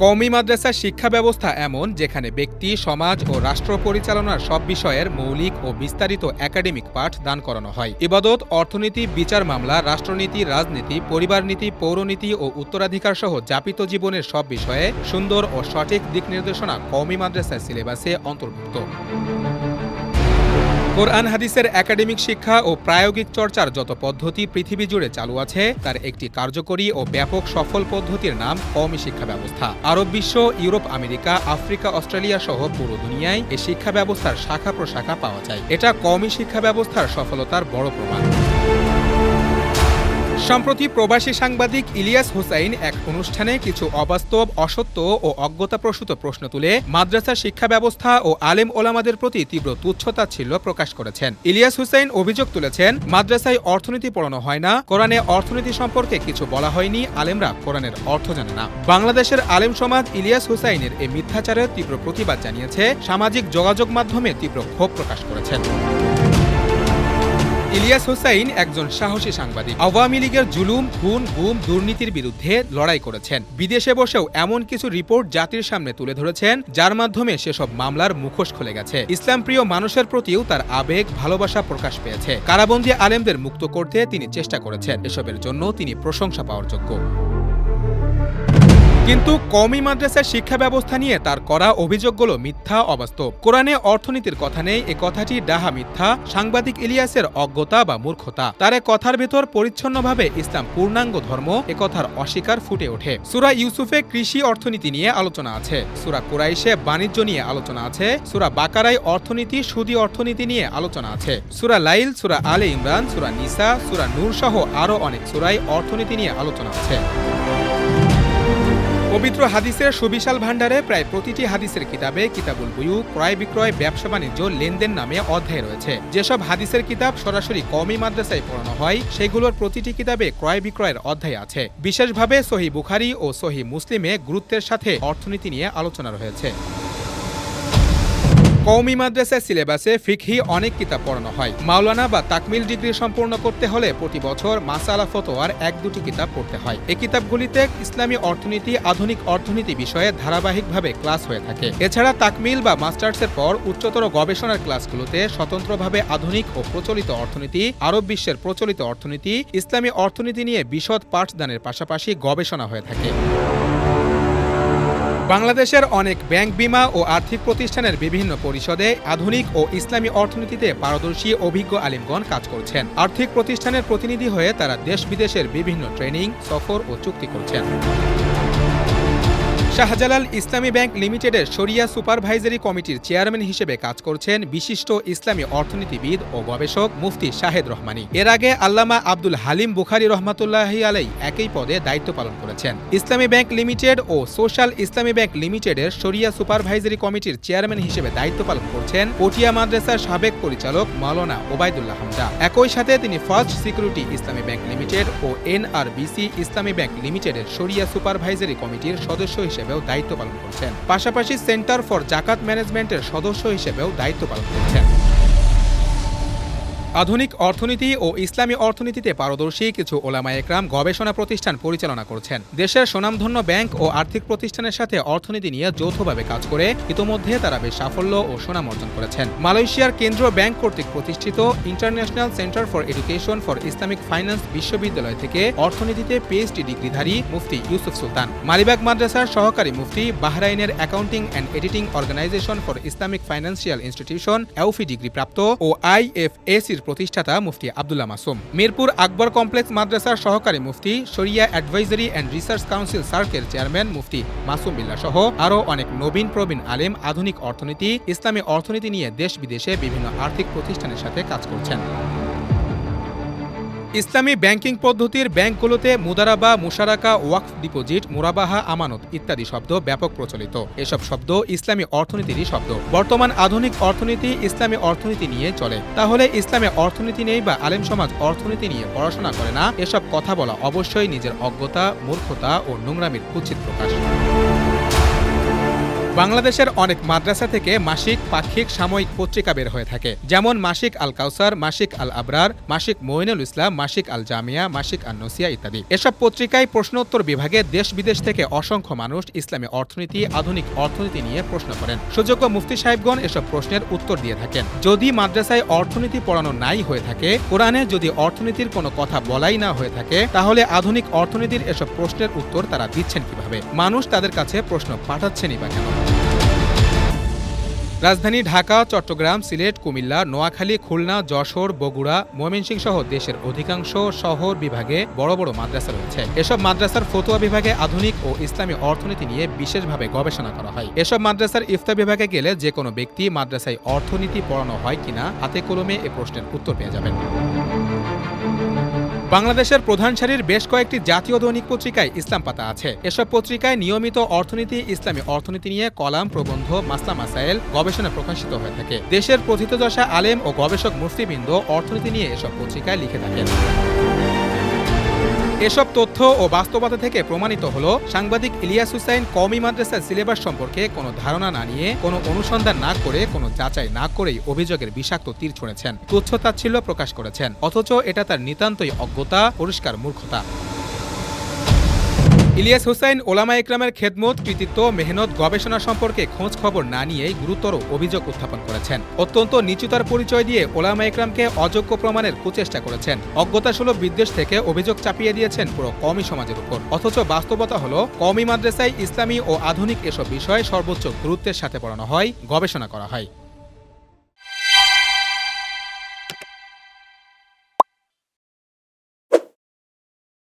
কওমি মাদ্রাসার শিক্ষা ব্যবস্থা এমন যেখানে ব্যক্তি, সমাজ ও রাষ্ট্র পরিচালনার সব বিষয়ের মৌলিক ও বিস্তারিত একাডেমিক পাঠ দান করানো হয়। ইবাদত, অর্থনীতি, বিচার মামলা, রাষ্ট্রনীতি, রাজনীতি পরিবার নীতি পৌরনীতি ও উত্তরাধিকার সহ যাপিত জীবনের সব বিষয়ে সুন্দর ও সঠিক দিক নির্দেশনা কওমি মাদ্রাসার সিলেবাসে অন্তর্ভুক্ত। কোরআন হাদিসের একাডেমিক শিক্ষা ও প্রায়োগিক চর্চার যত পদ্ধতি পৃথিবী জুড়ে চালু আছে, তার একটি কার্যকরী ও ব্যাপক সফল পদ্ধতির নাম কওমি শিক্ষা ব্যবস্থা। আরব বিশ্ব, ইউরোপ, আমেরিকা, আফ্রিকা, অস্ট্রেলিয়া সহ পুরো দুনিয়ায় এই শিক্ষা ব্যবস্থার শাখা প্রশাখা পাওয়া যায়। এটা কওমি শিক্ষা ব্যবস্থার সফলতার বড় প্রমাণ। সম্প্রতি প্রবাসী সাংবাদিক ইলিয়াস হুসাইন এক অনুষ্ঠানে কিছু অবাস্তব, অসত্য ও অজ্ঞতাপ্রসূত প্রশ্ন তুলে মাদ্রাসা শিক্ষা ব্যবস্থা ও আলেম ওলামাদের প্রতি তীব্র তুচ্ছতা ছিল প্রকাশ করেছেন। ইলিয়াস হুসাইন অভিযোগ তুলেছেন, মাদ্রাসায় অর্থনীতি পড়ানো হয় না, কোরআনে অর্থনীতি সম্পর্কে কিছু বলা হয়নি, আলেমরা কোরআনের অর্থ জানে না। বাংলাদেশের আলেম সমাজ ইলিয়াস হুসাইনের এই মিথ্যাচারের তীব্র প্রতিবাদ জানিয়েছে, সামাজিক যোগাযোগ মাধ্যমে তীব্র ক্ষোভ প্রকাশ করেছেন। ইলিয়াস হোসাইন একজন সাহসী সাংবাদিক। আওয়ামী লীগের জুলুম, খুন, গুম, দুর্নীতির বিরুদ্ধে লড়াই করেছেন। বিদেশে বসেও এমন কিছু রিপোর্ট জাতির সামনে তুলে ধরেছেন, যার মাধ্যমে সেসব মামলার মুখোশ খুলে গেছে। ইসলাম প্রিয় মানুষের প্রতিও তার আবেগ, ভালোবাসা প্রকাশ পেয়েছে। কারাবন্দী আলেমদের মুক্ত করতে তিনি চেষ্টা করেছেন। এসবের জন্য তিনি প্রশংসা পাওয়ার যোগ্য। কিন্তু কওমি মাদ্রাসার শিক্ষা ব্যবস্থা নিয়ে তার করা অভিযোগগুলো মিথ্যা, অবাস্তব। কোরআনে অর্থনীতির কথা নেই, এ কথাটি ডাহা মিথ্যা, সাংবাদিক ইলিয়াসের অজ্ঞতা বা মূর্খতা। তার কথার ভেতর পরিচ্ছন্নভাবে ইসলাম পূর্ণাঙ্গ ধর্ম, এ কথার অস্বীকার ফুটে ওঠে। সুরা ইউসুফে কৃষি অর্থনীতি নিয়ে আলোচনা আছে। সুরা কুরাইশে বাণিজ্য নিয়ে আলোচনা আছে। সুরা বাকারায় অর্থনীতি, সুদী অর্থনীতি নিয়ে আলোচনা আছে। সুরা লাইল, সুরা আলে ইমরান, সুরা নিসা, সুরা নূর সহ আরও অনেক সুরাই অর্থনীতি নিয়ে আলোচনা আছে। পবিত্র হাদিসের সুবিশাল ভাণ্ডারে প্রায় প্রতিটি হাদিসের কিতাবে কিতাবুল বুয়ু ক্রয় বিক্রয়, ব্যবসা বাণিজ্য, লেনদেন নামে অধ্যায় রয়েছে। যেসব হাদিসের কিতাব সরাসরি কমি মাদ্রাসায় পড়ানো হয়, সেগুলোর প্রতিটি কিতাবে ক্রয় বিক্রয়ের অধ্যায় আছে। বিশেষভাবে সহি বুখারি ও সহি মুসলিমে গুরুত্বের সাথে অর্থনীতি নিয়ে আলোচনা রয়েছে। কওমি মাদ্রাসার সিলেবাসে ফিকহি অনেক কিতাব পড়ানো হয়। মাওলানা বা তাকমিল ডিগ্রি সম্পূর্ণ করতে হলে প্রতি বছর মাসালা ফতোয়ার এক দুটি কিতাব পড়তে হয়। এই কিতাবগুলিতে ইসলামী অর্থনীতি, আধুনিক অর্থনীতি বিষয়ে ধারাবাহিকভাবে ক্লাস হয়ে থাকে। এছাড়া তাকমিল বা মাস্টার্সের পর উচ্চতর গবেষণার ক্লাসগুলোতে স্বতন্ত্রভাবে আধুনিক ও প্রচলিত অর্থনীতি, আরব বিশ্বের প্রচলিত অর্থনীতি, ইসলামী অর্থনীতি নিয়ে বিশদ পাঠদানের পাশাপাশি গবেষণা হয়ে থাকে। বাংলাদেশের অনেক ব্যাংক বিমা ও আর্থিক প্রতিষ্ঠানের বিভিন্ন পরিষদে আধুনিক ও ইসলামী অর্থনীতিতে পারদর্শী অভিজ্ঞ আলিমগণ কাজ করছেন। আর্থিক প্রতিষ্ঠানের প্রতিনিধি হয়ে তারা দেশ বিদেশের বিভিন্ন ট্রেনিং, সফর ও চুক্তি করছেন। শাহজালাল ইসলামী ব্যাংক লিমিটেডের শরিয়া সুপারভাইজারি কমিটির চেয়ারম্যান হিসেবে কাজ করছেন বিশিষ্ট ইসলামী অর্থনীতিবিদ ও গবেষক মুফতি শাহেদ রহমানি। এর আগে আল্লামা আব্দুল হালিম বুখারি রহমাতুল্লাহি আলাই একই পদে দায়িত্ব পালন করেছেন। ইসলামী ব্যাংক লিমিটেড ও সোশ্যাল ইসলামী ব্যাংক লিমিটেডের শরিয়া সুপারভাইজারি কমিটির চেয়ারম্যান হিসেবে দায়িত্ব পালন করছেন পটিয়া মাদ্রাসার সাবেক পরিচালক মাওলানা ওবায়দুল্লাহ হামদা। একই সাথে তিনি first security Islami bank limited ও এনআরবিসি ইসলামী ব্যাংক লিমিটেডের শরিয়া সুপারভাইজারি কমিটির সদস্য হিসেবেও দায়িত্ব পালন করছেন। পাশাপাশি সেন্টার ফর জাকাত ম্যানেজমেন্টের সদস্য হিসেবেও দায়িত্ব পালন করছেন। আধুনিক অর্থনীতি ও ইসলামী অর্থনীতিতে পারদর্শী কিছু ওলামা একরাম গবেষণা প্রতিষ্ঠান পরিচালনা করছেন। দেশের সুনামধন্য ব্যাংক ও আর্থিক প্রতিষ্ঠানের সাথে অর্থনীতি নিয়ে যৌথভাবে কাজ করে ইতোমধ্যে তারা বেশ সাফল্য ও সুনাম অর্জন করেছেন। মালয়েশিয়ার কেন্দ্রীয় ব্যাংক কর্তৃক প্রতিষ্ঠিত international centre for education for Islamic finance বিশ্ববিদ্যালয় থেকে অর্থনীতিতে পিএইচডি ডিগ্রিধারী মুফতি ইউসুফ সুলতান। মালিবাগ মাদ্রাসার সহকারী মুফতি বাহরাইনের accounting and auditing organisation for Islamic financial institution, এউফি degree প্রাপ্ত ও আইএফএসির প্রতিষ্ঠাতা মুফতি আব্দুল্লাহ মাসুম। মিরপুর আকবর কমপ্লেক্স মাদ্রাসার সহকারী মুফতি, শরিয়া advisory and research council circle chairman মুফতি মাসুম বিল্লা সহ আরও অনেক নবীন প্রবীণ আলেম, আধুনিক অর্থনীতি, ইসলামী অর্থনীতি নিয়ে দেশ বিদেশে বিভিন্ন আর্থিক প্রতিষ্ঠানের সাথে কাজ করছেন। ইসলামী ব্যাংকিং পদ্ধতির ব্যাংকগুলোতে মুদারাবা, মুশারাকা, ওয়াকফ ডিপোজিট, মুরাবাহা, আমানত ইত্যাদি শব্দ ব্যাপক প্রচলিত। এসব শব্দ ইসলামী অর্থনীতিরই শব্দ। বর্তমান আধুনিক অর্থনীতি ইসলামী অর্থনীতি নিয়ে চলে। তাহলে ইসলামে অর্থনীতি নেই বা আলেম সমাজ অর্থনীতি নিয়ে পড়াশোনা করে না, এসব কথা বলা অবশ্যই নিজের অজ্ঞতা, মূর্খতা ও নোংরামির কুচিত প্রকাশ। বাংলাদেশের অনেক মাদ্রাসা থেকে মাসিক, পাক্ষিক, সাময়িক পত্রিকা বের হয়ে থাকে। যেমন মাসিক আল কাউসার, মাসিক আল আবরার, মাসিক মইনুল ইসলাম, মাসিক আল জামিয়া, মাসিক আল নসিয়া ইত্যাদি। এসব পত্রিকায় প্রশ্নোত্তর বিভাগে দেশ বিদেশ থেকে অসংখ্য মানুষ ইসলামী অর্থনীতি, আধুনিক অর্থনীতি নিয়ে প্রশ্ন করেন। সুযোগ্য মুফতি সাহেবগণ এসব প্রশ্নের উত্তর দিয়ে থাকেন। যদি মাদ্রাসায় অর্থনীতি পড়ানো নাই হয়ে থাকে, কোরআনে যদি অর্থনীতির কোনো কথা বলাই না হয়ে থাকে, তাহলে আধুনিক অর্থনীতির এসব প্রশ্নের উত্তর তারা দিচ্ছেন কীভাবে? মানুষ তাদের কাছে প্রশ্ন পাঠাচ্ছেনই বা কেন? রাজধানী ঢাকা, চট্টগ্রাম, সিলেট, কুমিল্লা, নোয়াখালী, খুলনা, যশোর, বগুড়া, ময়মনসিংহ সহ দেশের অধিকাংশ শহর বিভাগে বড় বড় মাদ্রাসা রয়েছে। এসব মাদ্রাসার ফতুয়া বিভাগে আধুনিক ও ইসলামী অর্থনীতি নিয়ে বিশেষভাবে গবেষণা করা হয়। এসব মাদ্রাসার ইফতা বিভাগে গেলে যে কোনো ব্যক্তি মাদ্রাসায় অর্থনীতি পড়ানো হয় কিনা, হাতে কলমে এ প্রশ্নের উত্তর পেয়ে যাবেন। বাংলাদেশের প্রধান সারির বেশ কয়েকটি জাতীয় দৈনিক পত্রিকায় ইসলাম পাতা আছে। এসব পত্রিকায় নিয়মিত অর্থনীতি, ইসলামী অর্থনীতি নিয়ে কলাম, প্রবন্ধ, মাসলা মাসাইল গবেষণা প্রকাশিত হয়ে থাকে। দেশের প্রথিতদশা আলেম ও গবেষক মুফতিবৃন্দ অর্থনীতি নিয়ে এসব পত্রিকায় লিখে থাকেন। এসব তথ্য ও বাস্তবতা থেকে প্রমাণিত হল, সাংবাদিক ইলিয়াস হুসাইন কমি মাদ্রাসার সিলেবাস সম্পর্কে কোনো ধারণা না নিয়ে, কোনো অনুসন্ধান না করে, কোনো যাচাই না করেই অভিযোগের বিষাক্ত তীর ছুঁড়েছেন। তুচ্ছ তাচ্ছিল্য প্রকাশ করেছেন, অথচ এটা তার নিতান্তই অজ্ঞতা, পরিষ্কার মূর্খতা। ইলিয়াস হুসাইন, ওলামা ইকরামের খেদমত, কৃতিত্ব, মেহনত, গবেষণা সম্পর্কে খোঁজ খবর না নিয়েই গুরুতর অভিযোগ উত্থাপন করেছেন। অত্যন্ত নিচুতার পরিচয় দিয়ে ওলামা ইকরামকে অযোগ্য প্রমাণের কুচেষ্টা করেছেন। অজ্ঞতাসুলভ বিদ্বেষ থেকে অভিযোগ চাপিয়ে দিয়েছেন পুরো কওমি সমাজের উপর। অথচ বাস্তবতা হলো, কওমি মাদ্রাসায় ইসলামী ও আধুনিক এসব বিষয় সর্বোচ্চ গুরুত্বের সাথে পড়ানো হয়, গবেষণা করা হয়।